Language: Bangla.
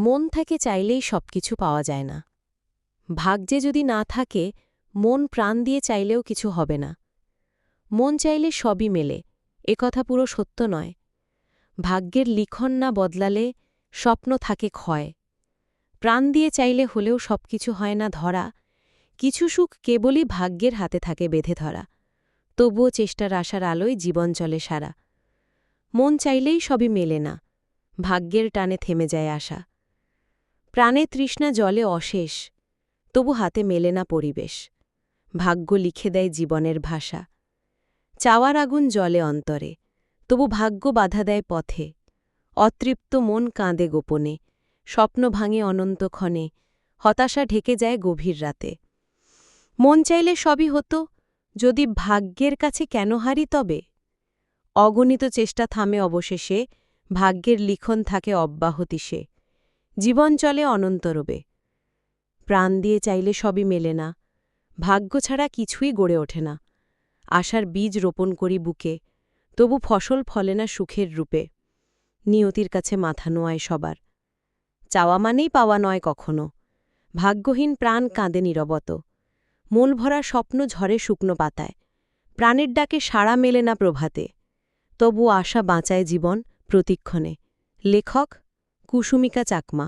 মন থেকে চাইলেই সবকিছু পাওয়া যায় না। ভাগ্যে যদি না থাকে, মন প্রাণ দিয়ে চাইলেও কিছু হবে না। মন চাইলে সবই মেলে একথা পুরো সত্য নয়। ভাগ্যের লিখন না বদলালে স্বপ্ন থাকে ক্ষয়। প্রাণ দিয়ে চাইলে হলেও সবকিছু হয় না ধরা। কিছু সুখ কেবলই ভাগ্যের হাতে থাকে বেঁধে ধরা। তবুও চেষ্টার আশার আলোয় জীবন চলে সারা। মন চাইলেই সবই মেলে না। ভাগ্যের টানে থেমে যায় আশা। প্রাণে তৃষ্ণা জলে অশেষ, তবু হাতে মেলে না পরিবেশ। ভাগ্য লিখে দেয় জীবনের ভাষা। চাওয়ার আগুন জলে অন্তরে, তবু ভাগ্য বাধা দেয় পথে। অতৃপ্ত মন কাঁদে গোপনে, স্বপ্ন ভাঙে অনন্তক্ষণে হতাশা ঢেকে যায় গভীর রাতে। মন চাইলে সবই হতো, যদি ভাগ্যের কাছে কেন হারি তবে? অগণিত চেষ্টা থামে অবশেষে, ভাগ্যের লিখন থাকে অব্যাহতি সে। জীবন চলে অনন্তরবে প্রাণ দিয়ে চাইলে সবই মেলে না, ভাগ্য ছাড়া কিছুই গড়ে ওঠে না। আশার বীজ রোপণ করি বুকে, তবু ফসল ফলে না সুখের রূপে। নিয়তির কাছে মাথা নোয়ায় সবার। চাওয়া মানেই পাওয়া নয় কখনো। ভাগ্যহীন প্রাণ কাঁদে নিরবত। মূল ভরা স্বপ্ন ঝরে শুকনো পাতায়। প্রাণের ডাকে সাড়া মেলে না প্রভাতে। তবু আশা বাঁচায় জীবন প্রতিক্ষণে। লেখক কুসুমিকা চাকমা।